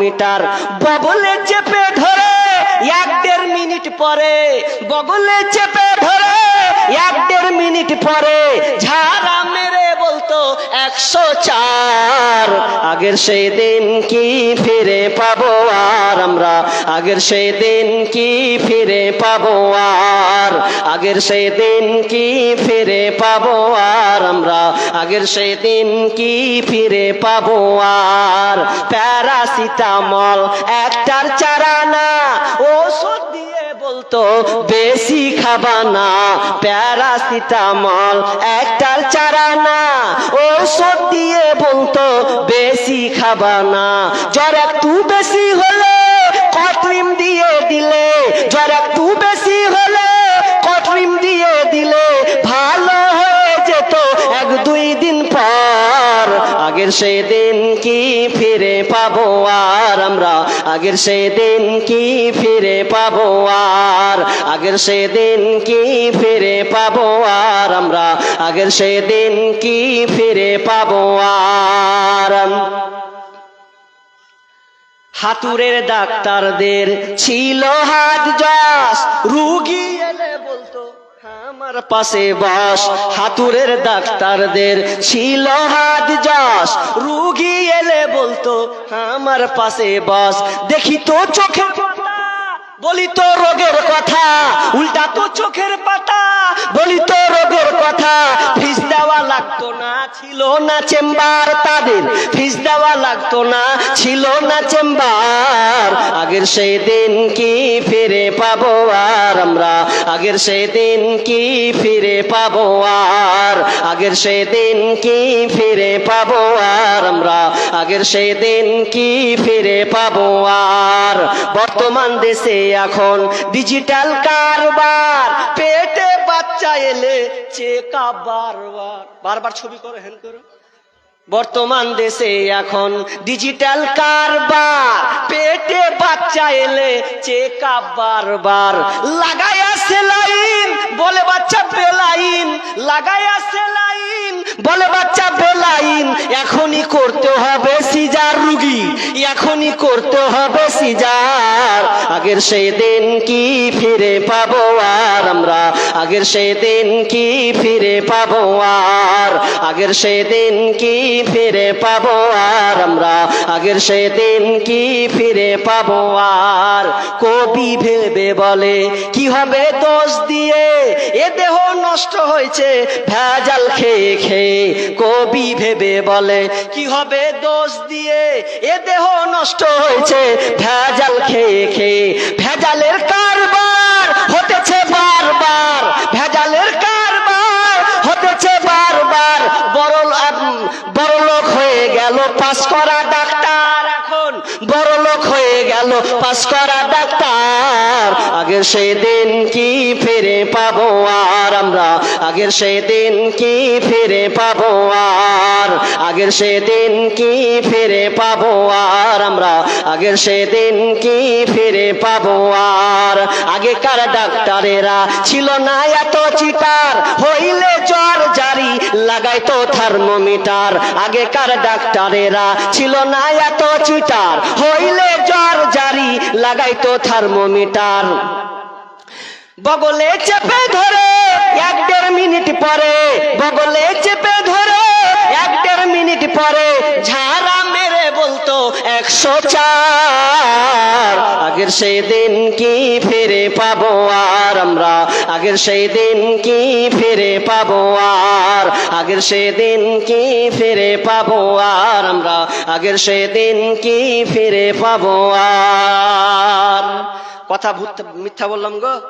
Thermometer বগলে চেপে ধরে এক দেড় মিনিট পরে, বগলে চেপে ধরে এক দেড় মিনিট পরে ঝাড়া একশো চার। আগের সেই দিন কি ফিরে পাবো আর আমরা? আগের সেই দিন কি ফিরে পাবো আর? আগের সেই দিন কি ফিরে পাবো আর আমরা? আগের সেই দিন কি ফিরে পাবো আর? প্যারাসিটামল একটার চারা না, ওষুধ বলতো, বেশি খাবা না, প্যারাসিটামল, একটার চারা না। ওষুধ দিয়ে বলতো, বেশি খাবা না। জ্বর একটু বেশি হলে কটরিম দিয়ে দিলে, জ্বর একটু বেশি হলে কটরিম দিয়ে দিলে ভালো হয়ে যেত এক দুই দিন পর। আগের সেই পাবো আর আমরা? আগের সেই দিন কি ফিরে পাবো আর? আগের সেই দিন কি ফিরে পাবো আর আমরা? আগের সেই দিন কি ফিরে পাবো আর? হাতুরের ডাক্তারদের ছিল হাত যশ, রুগী আমার পাশে বস, হাতুরের ডাক্তারদের ছিল হাত যশ রুগী এলে বলতো, আমার পাশে বস। দেখি তো চোখে বলি তো রোগের কথা। উল্টা তো চোখের পাতা, বলি তো রোগের কথা। ফিস দেওয়া লাগতো না, ছিল না চেম্বার তাদের। ফিস দেওয়া লাগতো না, ছিল না চেম্বার। আগের সেই দিন কি ফিরে পাবো আর আমরা? আগের সেই দিন কি ফিরে পাবো আর? আগের সেই দিন কি ফিরে পাবো আর? আমরা আগের সেই দিন কি ফিরে পাবো আর? বর্তমান দেশে এখন ডিজিটাল কারবার, পেটে বাচ্চা এলে চেকা বারবার। বারবার ছবি করে হেন করো। বর্তমান দেশে এখন ডিজিটাল কারবার পেটে চেক আপ বারবার। লাগাইয়া সেলাইন বলে বাচ্চা বেলাইন লাগাইয়া সেলাইন বলে বেলাইন এখনই করতে হবে সিজার রুগী, এখনই করতে হবে সিজার। আগের সেই দিন কি ফিরে পাবো আর আমরা? আগের সেই দিন কি ফিরে পাবো আর? আগের সেই দিন কি ফিরে পাবো আর আমরা? আগের সেই দিন কি ফিরে পাবো আর? কবি ভেবে বলে, কি হবে দোষ দিয়ে? এ দেহ নষ্ট হয়েছে, ভেজাল খেয়ে খেয়ে। কবি ভেবে বলে, কি হবে দোষ দিয়ে? এ দেহ নষ্ট হয়েছে, ভেজাল খেয়ে খেয়ে। ভেজালের কারবার হতেছে বারবার, ভেজালের কারবার হতেছে বারবার। বড় বড় লোক হয়ে গেল পাস করা ডাক্তার এখন। বড় লোক হয়ে গেল পাস করা ডাক্তার। আগের সেই দিন কি ফিরে পাবো আর আমরা? আগের সেই দিন কি ফিরে পাবো আর? আগের সেই দিন কি ফিরে পাবো আর আমরা? আগের সেই দিন কি ফিরে পাবো আর? আগেকার ডাক্তারেরা ছিল না এত চিটার, হইলে লাগাইতো থার্মোমিটার। আগেকার ডাক্তারেরা ছিল না এত চিটার। হইলে জ্বর জারি লাগাইতো থার্মোমিটার। বগলে চেপে ধরে এক দেড় মিনিট পরে, বগলে চেপে ধরে এক দেড় মিনিট পরে ঝাড়া মেরে বলতো একশো চার। আগের সেই দিন কি ফিরে পাবো আর আমরা? আগের সেই দিন কি ফিরে পাবো আর? আগের সেই দিন কি ফিরে পাবো আর আমরা? আগের সেই দিন কি ফিরে পাবো আর? কথা ভূত- মিথ্যা বললাম গো।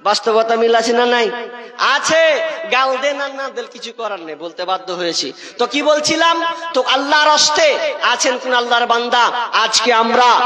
বাস্তবতা মিল আছে না নাই? আছে। গাল দেন আর না দেন কিছু করার নেই, বলতে বাধ্য হয়েছি। তো কি বলছিলাম? তো আল্লাহর অস্তে আছেন কোন আল্লাহর বান্দা? আজকে আমরা